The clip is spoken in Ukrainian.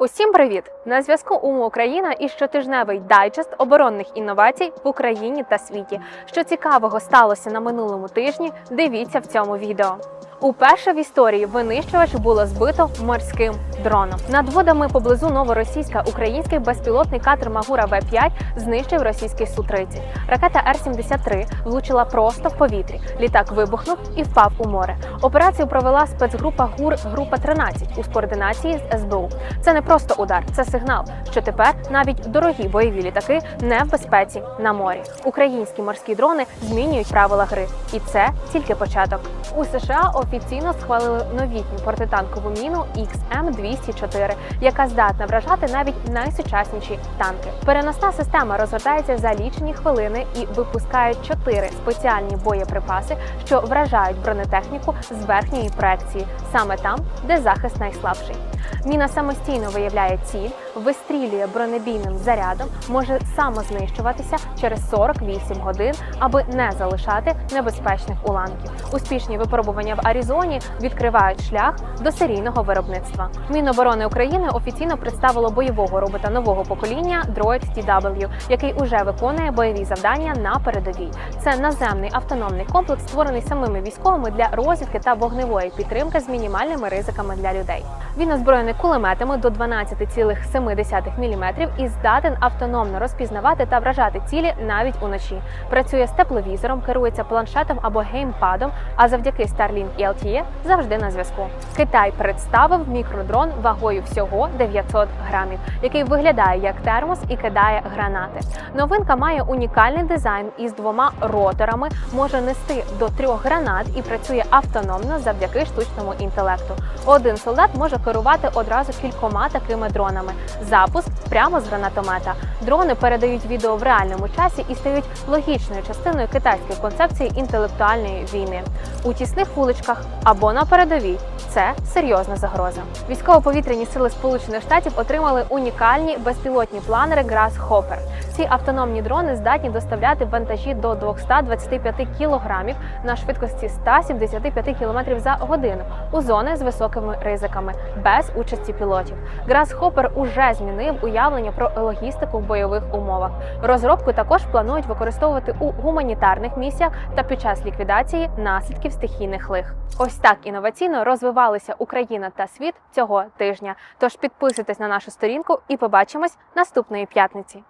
Усім привіт! На зв'язку УМУ Україна і щотижневий дайджест оборонних інновацій в Україні та світі. Що цікавого сталося на минулому тижні, дивіться в цьому відео. Уперше в історії винищувач було збито морським дроном. Над водами поблизу новоросійська український безпілотний катер Магура В-5 знищив російський Су-30. Ракета Р-73 влучила просто в повітрі. Літак вибухнув і впав у море. Операцію провела спецгрупа ГУР Група 13 у координації з СБУ. Це не просто удар, це сигнал, що тепер навіть дорогі бойові літаки не в безпеці на морі. Українські морські дрони змінюють правила гри, і це тільки початок. У США офіційно схвалили новітню протитанкову міну XM204, яка здатна вражати навіть найсучасніші танки. Переносна система розгортається за лічені хвилини і випускає чотири спеціальні боєприпаси, що вражають бронетехніку з верхньої проекції, саме там, де захист найслабший. Міна самостійно виявляє ціль, вистрілює бронебійним зарядом, може самознищуватися через 48 годин, аби не залишати небезпечних уламків. Успішні випробування в Аризоні відкривають шлях до серійного виробництва. Міноборони України офіційно представило бойового робота нового покоління Droid TW, який уже виконує бойові завдання на передовій. Це наземний автономний комплекс, створений самими військовими для розвідки та вогневої підтримки з мінімальними ризиками для людей. Він озброєний кулеметами до 12,7 мм і здатен автономно розпізнавати та вражати цілі навіть уночі. Працює з тепловізором, керується планшетом або геймпадом, а завдяки Starlink і LTE завжди на зв'язку. Китай представив мікродрон вагою всього 900 грамів, який виглядає як термос і кидає гранати. Новинка має унікальний дизайн із двома роторами, може нести до трьох гранат і працює автономно завдяки штучному інтелекту. Один солдат може керувати одразу кількома такими дронами. Запуск прямо з гранатомета. Дрони передають відео в реальному часі і стають логічною частиною китайської концепції інтелектуальної війни у тісних вуличках або на передовій. Це серйозна загроза. Військово-повітряні сили Сполучених Штатів отримали унікальні безпілотні планери Grasshopper. Ці автономні дрони здатні доставляти вантажі до 225 кілограмів на швидкості 175 км за годину у зони з високими ризиками без участі пілотів. Grasshopper уже змінив уявлення про логістику в бойових умовах. Розробку також планують використовувати у гуманітарних місіях та під час ліквідації наслідків стихійних лих. Ось так інноваційно розвивалися Україна та світ цього тижня. Тож підписуйтесь на нашу сторінку і побачимось наступної п'ятниці.